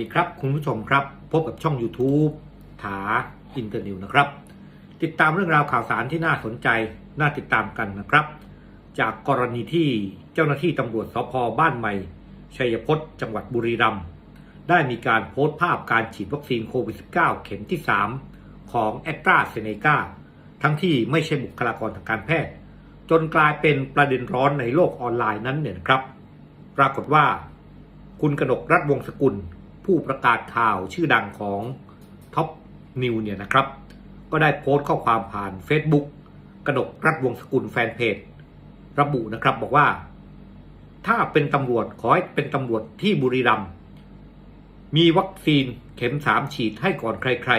ดีครับ คุณผู้ชมครับ พบกับช่อง YouTube ถาอินเตอร์นิวนะครับ ติดตามเรื่องราวข่าวสารที่น่าสนใจ น่าติดตามกันนะครับ จากกรณีที่เจ้าหน้าที่ตำรวจสพบ้านใหม่ ชัยพจังหวัดบุรีรัมย์ได้มีการโพสต์ภาพการฉีดวัคซีนโควิด -19 เข็มที่ 3 ของแอตราเซเนกาทั้งที่ไม่ใช่บุคลากรทางการแพทย์ จนกลายเป็นประเด็นร้อนในโลกออนไลน์นั้นเนี่ยครับ ปรากฏว่า คุณกนกรัฐวงศ์กุล ผู้ประกาศข่าวชื่อดังของท็อปนิวเนี่ยนะครับ ก็ได้โพสต์ข้อความผ่าน Facebook กนกรัฐวงสกุลแฟนเพจ ระบุนะครับบอกว่า ถ้าเป็นตำรวจขอให้เป็นตำรวจที่บุรีรัมย์มีวัคซีนเข็มสามฉีดให้ก่อนใคร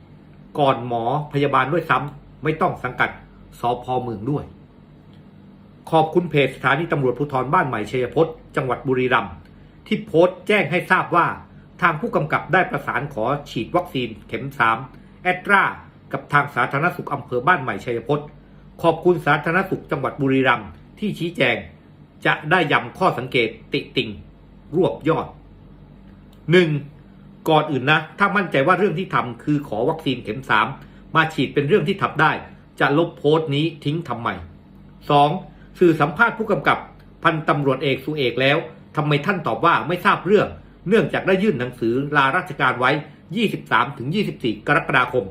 ๆ ก่อนหมอพยาบาลด้วยซ้ำไม่ต้องสังกัดสพเมืองด้วย ขอบคุณเพจสถานีตำรวจภูธรบ้านใหม่ชัยพจน์จังหวัดบุรีรัมย์ที่โพสต์แจ้งให้ทราบว่า ทางผู้กำกับได้ประสานขอฉีดวัคซีนเข็ม 3 แอตรา กับทางสาธารณสุขอำเภอบ้านใหม่ชัยพจน์ขอบคุณสาธารณสุขจังหวัดบุรีรัมย์ที่ชี้แจง จะได้ย้ำข้อสังเกตติติงรวบยอด 1. ก่อนอื่นนะ ถ้ามั่นใจว่าเรื่องที่ทำคือขอวัคซีนเข็ม 3 มาฉีดเป็นเรื่องที่ทำได้ จะลบโพสต์นี้ทิ้งทำไม 2. สื่อสัมภาษณ์ผู้กำกับ พันตำรวจเอกสุเอกแล้วทำไมท่านตอบว่าไม่ทราบเรื่อง เนื่องจากได้ยื่นหนังสือลาราชการไว้ 23-24 กรกฎาคม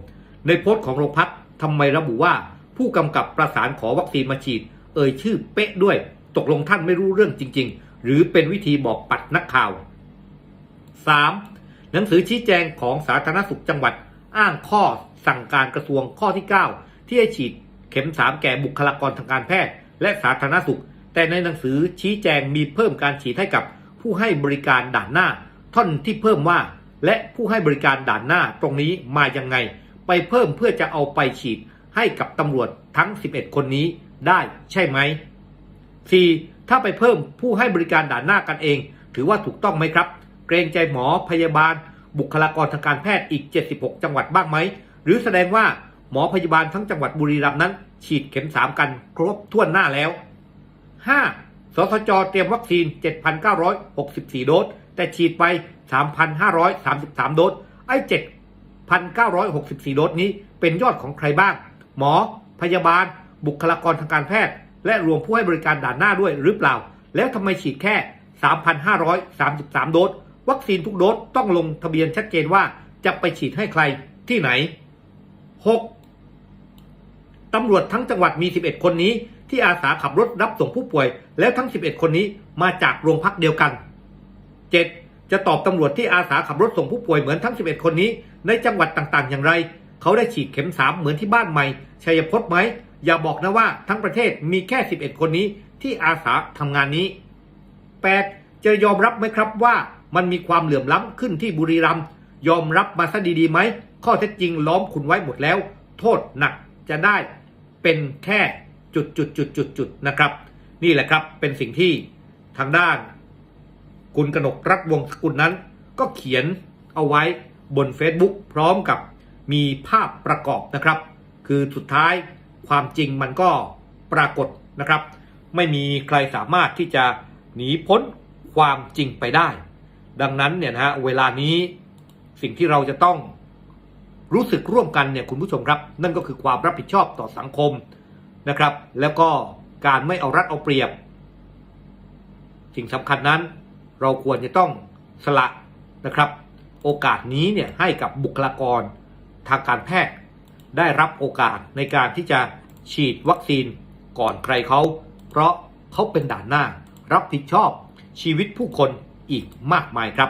ในโพสต์ของโรงพักทำไมระบุว่า ผู้กำกับประสานขอวัคซีนมาฉีด เอ่ยชื่อเป๊ะด้วย ตกลงท่านไม่รู้เรื่องจริง ๆ หรือเป็นวิธีบอกปัดนักข่าว 3. หนังสือชี้แจงของสาธารณสุขจังหวัด อ้างข้อสั่งการกระทรวงข้อที่ 9 ที่ให้ฉีดเข็ม 3 แก่บุคลากรทางการแพทย์ และสาธารณสุข แต่ในหนังสือชี้แจงมีเพิ่มการฉีดให้กับ ผู้ให้บริการด่านหน้า ท่อนที่เพิ่มว่า และผู้ให้บริการด่านหน้าตรงนี้มายังไง ไปเพิ่มเพื่อจะเอาไปฉีดให้กับตำรวจทั้ง 11 คนนี้ได้ใช่ไหม 4. ถ้าไปเพิ่มผู้ให้บริการด่านหน้ากันเอง ถือว่าถูกต้องไหมครับ เกรงใจหมอพยาบาล บุคลากรทางการแพทย์อีก 76 จังหวัดบ้างไหม หรือแสดงว่าหมอพยาบาลทั้งจังหวัดบุรีรัมย์นั้น ฉีดเข็ม 3 กันครบถ้วนหน้าแล้ว 5. สสจเตรียมวัคซีน 7,964 โดส แต่ฉีดไป 3,533 โดส ไอ้ 7,964 โดสนี้เป็นยอดของใครบ้าง หมอ พยาบาล บุคลากรทางการแพทย์ และรวมผู้ให้บริการด่านหน้าด้วยหรือเปล่า แล้วทำไมฉีดแค่ 3,533 โดส วัคซีนทุกโดสต้องลงทะเบียนชัดเจนว่าจะไปฉีดให้ใครที่ไหน 6. ตำรวจทั้งจังหวัดมี 11 คนนี้ ที่อาสาขับรถรับส่งผู้ป่วย แล้วทั้ง 11 คนนี้มาจากโรงพักเดียวกัน 7. จะตอบตำรวจที่อาสาขับรถส่งผู้ป่วยเหมือนทั้ง 11 คนนี้ ในจังหวัดต่างๆ อย่างไร เขาได้ฉีดเข็ม 3 เหมือนที่บ้านใหม่ชัยพจน์ไหม อย่าบอกนะว่าทั้งประเทศมีแค่ 11 คนนี้ที่อาสาทำงานนี้ 8. จะยอมรับไหมครับว่ามันมีความเหลื่อมล้ำขึ้นที่บุรีรัมย์ยอมรับมาซะดีๆไหม ข้อเท็จจริงล้อมคุณไว้หมดแล้ว โทษหนักจะได้เป็นแค่ จุดจุดจุดจุดจุดๆๆนะครับ นี่แหละครับเป็นสิ่งที่ทางด้าน คุณกนกรัฐวงศ์สกุลนั้น ก็เขียนเอาไว้บน Facebook พร้อมกับมีภาพประกอบนะครับ คือสุดท้ายความจริงมันก็ปรากฏนะครับ ไม่มีใครสามารถที่จะหนีพ้นความจริงไปได้ ดังนั้นเนี่ยนะฮะเวลานี้สิ่งที่เราจะต้องรู้สึกร่วมกันเนี่ยคุณผู้ชมครับ นั่นก็คือความรับผิดชอบต่อสังคม นะครับ แล้วก็การไม่เอารัดเอาเปรียบ สิ่งสำคัญนั้น เราควรจะต้องสละนะครับ โอกาสนี้เนี่ยให้กับบุคลากรทางการแพทย์ได้รับโอกาสในการที่จะฉีดวัคซีนก่อนใครเขา เพราะเขาเป็นด่านหน้า รับผิดชอบชีวิตผู้คนอีกมากมายครับ